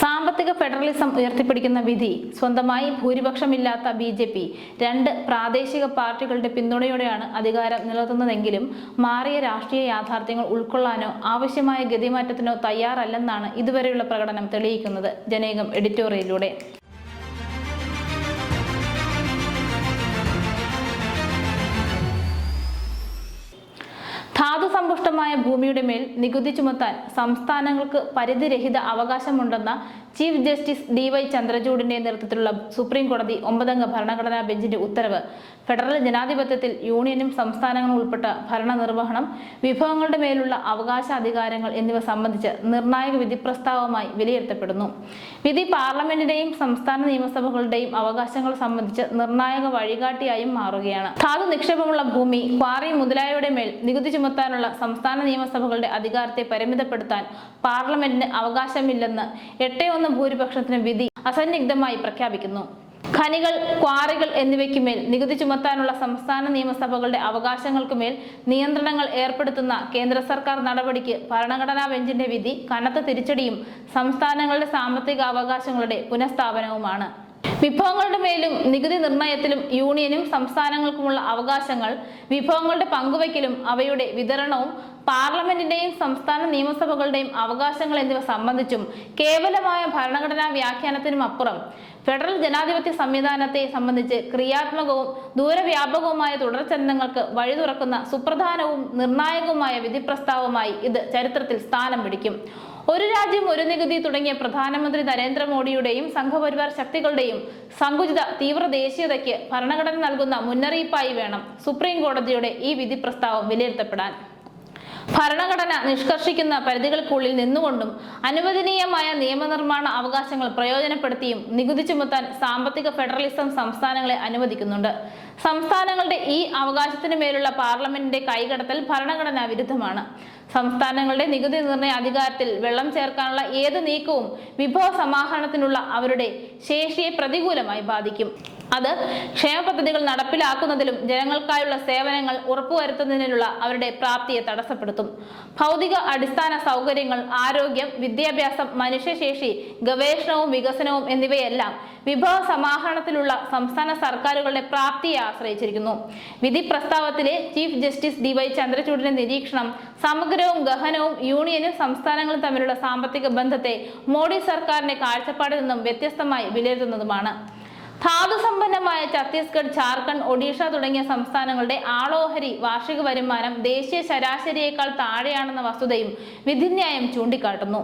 സാമ്പത്തിക ഫെഡറലിസം ഉയർത്തിപ്പിടിക്കുന്ന വിധി സ്വന്തമായി ഭൂരിപക്ഷമില്ലാത്ത ബി ജെ പി രണ്ട് പ്രാദേശിക പാർട്ടികളുടെ പിന്തുണയോടെയാണ് അധികാരം നിലനിർത്തുന്നതെങ്കിലും മാറിയ രാഷ്ട്രീയ യാഥാർത്ഥ്യങ്ങൾ ഉൾക്കൊള്ളാനോ ആവശ്യമായ ഗതിമാറ്റത്തിനോ തയ്യാറല്ലെന്നാണ് ഇതുവരെയുള്ള പ്രകടനം തെളിയിക്കുന്നത്. ജനേകം എഡിറ്റോറിയലിലൂടെ. ധാതുസമ്പുഷ്ടമായ ഭൂമിയുടെ മേൽ നികുതി ചുമത്താൻ സംസ്ഥാനങ്ങൾക്ക് പരിധിരഹിത അവകാശമുണ്ടെന്ന ചീഫ് ജസ്റ്റിസ് ഡി വൈ ചന്ദ്രചൂഡിന്റെ നേതൃത്വത്തിലുള്ള സുപ്രീം കോടതി ഒമ്പതംഗ ഭരണഘടനാ ബെഞ്ചിന്റെ ഉത്തരവ്. ഫെഡറൽ ജനാധിപത്യത്തിൽ യൂണിയനും സംസ്ഥാനങ്ങളും ഉൾപ്പെട്ട ഭരണനിർവഹണം വിഭവങ്ങളുടെ മേലുള്ള അവകാശ അധികാരങ്ങൾ എന്നിവ സംബന്ധിച്ച് നിർണായക വിധി പ്രസ്താവമായി വിലയിരുത്തപ്പെടുന്നു. വിധി പാർലമെന്റിന്റെയും സംസ്ഥാന നിയമസഭകളുടെയും അവകാശങ്ങൾ സംബന്ധിച്ച് നിർണായക വഴികാട്ടിയായും മാറുകയാണ്. ധാതു നിക്ഷേപമുള്ള ഭൂമി ക്വാറി മുതലായവയുടെ മേൽ നികുതി ചുമത്താനുള്ള സംസ്ഥാന നിയമസഭകളുടെ അധികാരത്തെ പരിമിതപ്പെടുത്താൻ പാർലമെന്റിന് അവകാശമില്ലെന്ന് എട്ടേ ഒന്ന് ഭൂരിപക്ഷത്തിന് വിധി അസന്നിഗ്ധമായി പ്രഖ്യാപിക്കുന്നു. ഖനികൾ ക്വാറികൾ എന്നിവയ്ക്കുമേൽ നികുതി ചുമത്താനുള്ള സംസ്ഥാന നിയമസഭകളുടെ അവകാശങ്ങൾക്കുമേൽ നിയന്ത്രണങ്ങൾ ഏർപ്പെടുത്തുന്ന കേന്ദ്ര സർക്കാർ നടപടിക്ക് ഭരണഘടനാ ബെഞ്ചിന്റെ വിധി കനത്ത തിരിച്ചടിയും സംസ്ഥാനങ്ങളുടെ സാമ്പത്തിക അവകാശങ്ങളുടെ പുനഃസ്ഥാപനവുമാണ്. വിഭവങ്ങളുടെ മേലും നികുതി നിർണയത്തിലും യൂണിയനും സംസ്ഥാനങ്ങൾക്കുമുള്ള അവകാശങ്ങൾ വിഭവങ്ങളുടെ പങ്കുവയ്ക്കലും അവയുടെ വിതരണവും പാർലമെന്റിന്റെയും സംസ്ഥാന നിയമസഭകളുടെയും അവകാശങ്ങൾ എന്നിവ സംബന്ധിച്ചും കേവലമായ ഭരണഘടനാ വ്യാഖ്യാനത്തിനും അപ്പുറം ഫെഡറൽ ജനാധിപത്യ സംവിധാനത്തെ സംബന്ധിച്ച് ക്രിയാത്മകവും ദൂരവ്യാപകവുമായ തുടർചലനങ്ങൾക്ക് വഴി തുറക്കുന്ന സുപ്രധാനവും നിർണായകവുമായ വിധി പ്രസ്താവമായി ഇത് ചരിത്രത്തിൽ സ്ഥാനം പിടിക്കും. ഒരു രാജ്യം ഒരു നികുതി തുടങ്ങിയ പ്രധാനമന്ത്രി നരേന്ദ്രമോദിയുടെയും സംഘപരിവാർ ശക്തികളുടെയും സങ്കുചിത തീവ്ര ദേശീയതയ്ക്ക് ഭരണഘടന നൽകുന്ന മുന്നറിയിപ്പായി വേണം സുപ്രീം കോടതിയുടെ ഈ വിധി പ്രസ്താവം വിലയിരുത്തപ്പെടാൻ. ഭരണഘടന നിഷ്കർഷിക്കുന്ന പരിധികൾക്കുള്ളിൽ നിന്നുകൊണ്ടും അനുവദനീയമായ നിയമനിർമ്മാണ അവകാശങ്ങൾ പ്രയോജനപ്പെടുത്തിയും നികുതി ചുമത്താൻ സാമ്പത്തിക ഫെഡറലിസം സംസ്ഥാനങ്ങളെ അനുവദിക്കുന്നുണ്ട്. സംസ്ഥാനങ്ങളുടെ ഈ അവകാശത്തിന് മേലുള്ള പാർലമെന്റിന്റെ കൈകടത്തൽ ഭരണഘടനാ വിരുദ്ധമാണ്. സംസ്ഥാനങ്ങളുടെ നികുതി നിർണയ അധികാരത്തിൽ വെള്ളം ചേർക്കാനുള്ള ഏത് നീക്കവും വിഭവ സമാഹരണത്തിനുള്ള അവരുടെ ശേഷിയെ പ്രതികൂലമായി ബാധിക്കും. അത് ക്ഷേമ പദ്ധതികൾ നടപ്പിലാക്കുന്നതിലും ജനങ്ങൾക്കായുള്ള സേവനങ്ങൾ ഉറപ്പുവരുത്തുന്നതിനുള്ള അവരുടെ പ്രാപ്തിയെ തടസ്സപ്പെടുത്തും. ഭൗതിക അടിസ്ഥാന സൗകര്യങ്ങൾ ആരോഗ്യം വിദ്യാഭ്യാസം മനുഷ്യശേഷി ഗവേഷണവും വികസനവും എന്നിവയെല്ലാം വിഭവ സമാഹരണത്തിലുള്ള സംസ്ഥാന സർക്കാരുകളുടെ പ്രാപ്തിയെ ആശ്രയിച്ചിരിക്കുന്നു. വിധി പ്രസ്താവത്തിലെ ചീഫ് ജസ്റ്റിസ് ഡി വൈ ചന്ദ്രചൂഡിന്റെ നിരീക്ഷണം സമഗ്രവും ഗഹനവും യൂണിയനും സംസ്ഥാനങ്ങളും തമ്മിലുള്ള സാമ്പത്തിക ബന്ധത്തെ മോഡി സർക്കാരിന്റെ കാഴ്ചപ്പാടിൽ നിന്നും വ്യത്യസ്തമായി വിലയിരുത്തുന്നതുമാണ്. ധാതുസമ്പന്നമായ ഛത്തീസ്ഗഡ് ജാർഖണ്ഡ് ഒഡീഷ തുടങ്ങിയ സംസ്ഥാനങ്ങളുടെ ആളോഹരി വാർഷിക വരുമാനം ദേശീയ ശരാശരിയേക്കാൾ താഴെയാണെന്ന വസ്തുതയും വിധിന്യായം ചൂണ്ടിക്കാട്ടുന്നു.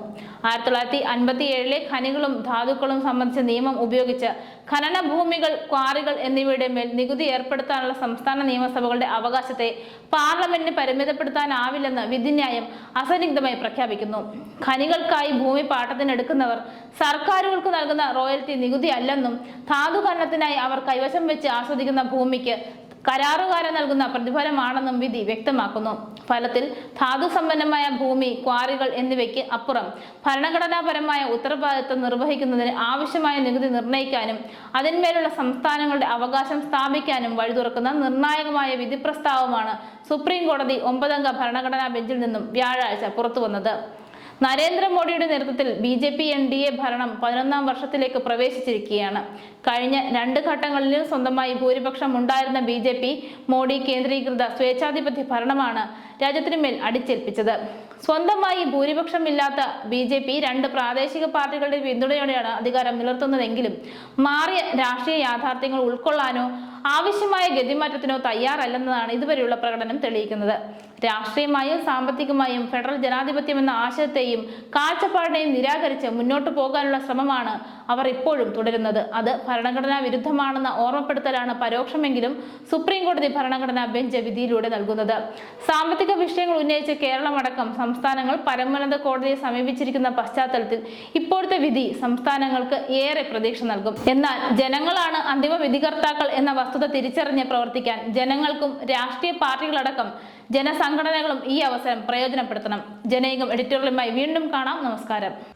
ആയിരത്തി തൊള്ളായിരത്തി അൻപത്തി ഏഴിലെ ഖനികളും ധാതുക്കളും സംബന്ധിച്ച നിയമം ഉപയോഗിച്ച് ഖനന ഭൂമികൾ ക്വാറികൾ എന്നിവയുടെ മേൽ നികുതി ഏർപ്പെടുത്താനുള്ള സംസ്ഥാന നിയമസഭകളുടെ അവകാശത്തെ പാർലമെന്റിന് പരിമിതപ്പെടുത്താനാവില്ലെന്ന് വിധിന്യായം അസന്നിഗ്ധമായി പ്രഖ്യാപിക്കുന്നു. ഖനികൾക്കായി ഭൂമി പാട്ടത്തിനെടുക്കുന്നവർ സർക്കാരുകൾക്ക് നൽകുന്ന റോയൽറ്റി നികുതി അല്ലെന്നും ധാതു ഖനനത്തിനായി അവർ കൈവശം വെച്ച് ആസ്വദിക്കുന്ന ഭൂമിക്ക് കരാറുകാരൻ നൽകുന്ന പ്രതിഫലമാണെന്നും വിധി വ്യക്തമാക്കുന്നു. ഫലത്തിൽ ധാതു സമ്പന്നമായ ഭൂമി ക്വാറികൾ എന്നിവയ്ക്ക് അപ്പുറം ഭരണഘടനാപരമായ ഉത്തരവാദിത്വം നിർവഹിക്കുന്നതിന് ആവശ്യമായ നികുതി നിർണയിക്കാനും അതിന്മേലുള്ള സംസ്ഥാനങ്ങളുടെ അവകാശം സ്ഥാപിക്കാനും വഴി തുറക്കുന്ന നിർണായകമായ വിധി പ്രസ്താവമാണ് സുപ്രീം കോടതി ഒമ്പതംഗ ഭരണഘടനാ ബെഞ്ചിൽ നിന്നും വ്യാഴാഴ്ച പുറത്തുവന്നത്. നരേന്ദ്രമോദിയുടെ നേതൃത്വത്തിൽ B J P N D A ഭരണം പതിനൊന്നാം വർഷത്തിലേക്ക് പ്രവേശിച്ചിരിക്കുകയാണ്. കഴിഞ്ഞ രണ്ട് ഘട്ടങ്ങളിലും സ്വന്തമായി ഭൂരിപക്ഷം ഉണ്ടായിരുന്ന ബി ജെ പി മോഡി കേന്ദ്രീകൃത സ്വേച്ഛാധിപത്യ ഭരണമാണ് രാജ്യത്തിനു മേൽ അടിച്ചേൽപ്പിച്ചത്. സ്വന്തമായി ഭൂരിപക്ഷമില്ലാത്ത ബി ജെ പി രണ്ട് പ്രാദേശിക പാർട്ടികളുടെ പിന്തുണയോടെയാണ് അധികാരം നിലർത്തുന്നതെങ്കിലും മാറിയ രാഷ്ട്രീയ യാഥാർത്ഥ്യങ്ങൾ ഉൾക്കൊള്ളാനോ ആവശ്യമായ ഗതിമാറ്റത്തിനോ തയ്യാറല്ലെന്നതാണ് ഇതുവരെയുള്ള പ്രകടനം തെളിയിക്കുന്നത്. രാഷ്ട്രീയമായും സാമ്പത്തികമായും ഫെഡറൽ ജനാധിപത്യം എന്ന ആശയത്തെയും കാഴ്ചപ്പാടിനെയും നിരാകരിച്ച് മുന്നോട്ടു പോകാനുള്ള ശ്രമമാണ് അവർ ഇപ്പോഴും തുടരുന്നത്. അത് ഭരണഘടനാ വിരുദ്ധമാണെന്ന ഓർമ്മപ്പെടുത്തലാണ് പരോക്ഷമെങ്കിലും സുപ്രീം കോടതി ഭരണഘടനാ ബെഞ്ച് വിധിയിലൂടെ നൽകുന്നത്. സാമ്പത്തിക വിഷയങ്ങൾ ഉന്നയിച്ച് കേരളമടക്കം സംസ്ഥാനങ്ങൾ പരമോന്നത കോടതിയെ സമീപിച്ചിരിക്കുന്ന പശ്ചാത്തലത്തിൽ ഇപ്പോഴത്തെ വിധി സംസ്ഥാനങ്ങൾക്ക് ഏറെ പ്രതീക്ഷ നൽകും. എന്നാൽ ജനങ്ങളാണ് അന്തിമ വിധികർത്താക്കൾ എന്ന വസ്തുത തിരിച്ചറിഞ്ഞ് പ്രവർത്തിക്കാൻ ജനങ്ങൾക്കും രാഷ്ട്രീയ പാർട്ടികളടക്കം ജനസംഘടനകളും ഈ അവസരം പ്രയോജനപ്പെടുത്തണം. ജനൈകം എഡിറ്റോറിയലുമായി വീണ്ടും കാണാം. നമസ്കാരം.